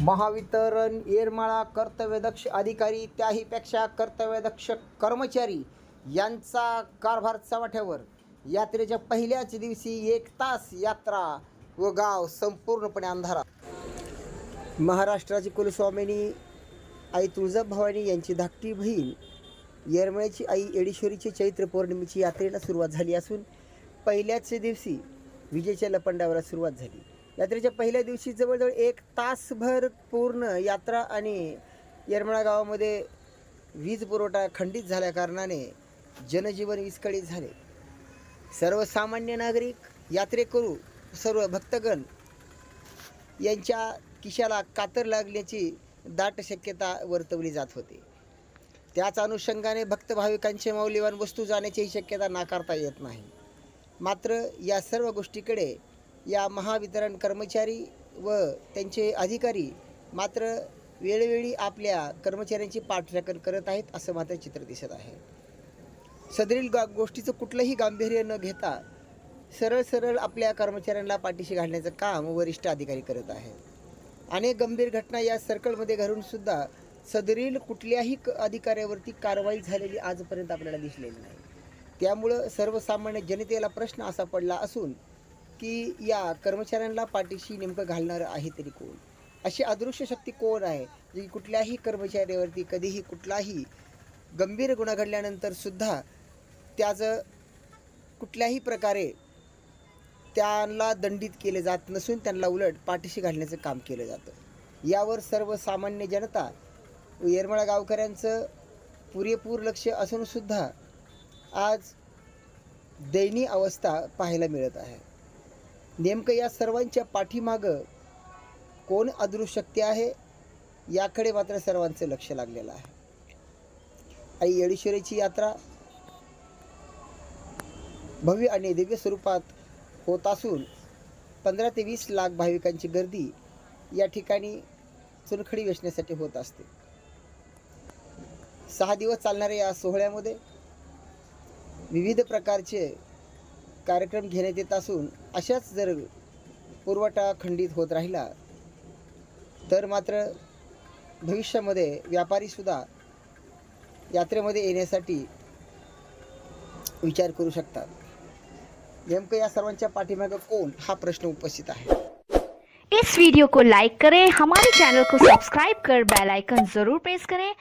महावितरण येरमाळा कर्तव्यदक्ष अधिकारी त्याहीपेक्षा कर्तव्यदक्ष कर्मचारी यांचा कारभार चव्हाट्यावर यात्रेच्या पहिल्याच दिवशी एक तास यात्रा व गाव संपूर्णपणे अंधारात. महाराष्ट्राची कुलस्वामिनी आई तुळजाभवानी यांची धाकटी बहीण येरमळ्याची आई येडेश्वरीची चैत्र पौर्णिमेची यात्रेला सुरुवात झाली असून पहिल्याच दिवशी विजेच्या लपंडावाला सुरुवात झाली. यात्रेच्या पहिल्या दिवशी जवळजवळ एक तासभर पूर्ण यात्रा आणि येरमळा गावामध्ये वीज पुरवठा खंडित झाल्याकारणाने जनजीवन विस्कळीत झाले. सर्वसामान्य नागरिक यात्रेकरू सर्व भक्तगण यांच्या किशाला कातर लागण्याची दाट शक्यता वर्तवली जात होती. त्याच अनुषंगाने भक्त भाविकांचे मौल्यवान वस्तू जाण्याचीही शक्यता नाकारता येत नाही. मात्र या सर्व गोष्टीकडे या महावितरण कर्मचारी व त्यांचे अधिकारी मात्र वेळोवेळी आपल्या कर्मचाऱ्यांची पाठराखण करत आहेत असं मात्र चित्र दिसत आहे. सदरील गा गोष्टीचं कुठलंही गांभीर्य न घेता सरळ सरळ आपल्या कर्मचाऱ्यांना पाठीशी घालण्याचं काम वरिष्ठ अधिकारी करत आहे. अनेक गंभीर घटना या सर्कलमध्ये घरूनसुद्धा सदरील कुठल्याही क अधिकाऱ्यावरती कारवाई झालेली आजपर्यंत आपल्याला दिसलेली नाही. त्यामुळं सर्वसामान्य जनतेला प्रश्न असा पडला असून की या कर्मचाऱ्यांना पाठीशी नेमकं घालणारं आहे तरी कोण? अशी अदृश्य शक्ती कोण आहे? जी कुठल्याही कर्मचाऱ्यावरती कधीही कुठलाही गंभीर गुन्हा घडल्यानंतर सुद्धा त्याचं कुठल्याही प्रकारे त्यांना दंडित केले जात नसून त्यांना उलट पाठीशी घालण्याचं काम केलं जातं. यावर सर्वसामान्य जनता व येरमाळा गावकऱ्यांचं पुरेपूर लक्ष असूनसुद्धा आज दयनीय अवस्था पाहायला मिळत आहे. नेमकं या सर्वांच्या पाठीमागं कोण अदृशक्ती आहे याकडे मात्र सर्वांचं लक्ष लागलेलं आहे. आई येडेश्वरीची यात्रा भव्य आणि दिव्य स्वरूपात होत असून पंधरा ते वीस लाख भाविकांची गर्दी या ठिकाणी चुनखडी वेचण्यासाठी होत असते. सहा दिवस चालणाऱ्या या सोहळ्यामध्ये विविध प्रकारचे कार्यक्रम घेण्यात येत असून अशाच जर पुरवठा खंडित होत राहिला तर मात्र भविष्यामध्ये व्यापारीसुद्धा यात्रेमध्ये येण्यासाठी विचार करू शकतात. नेमकं या सर्वांच्या पाठीमागं कोण? हा प्रश्न उपस्थित आहे. इस वीडियो को लाइक करें हमारे चैनल को सब्सक्राइब कर बेल आइकन जरूर प्रेस करें।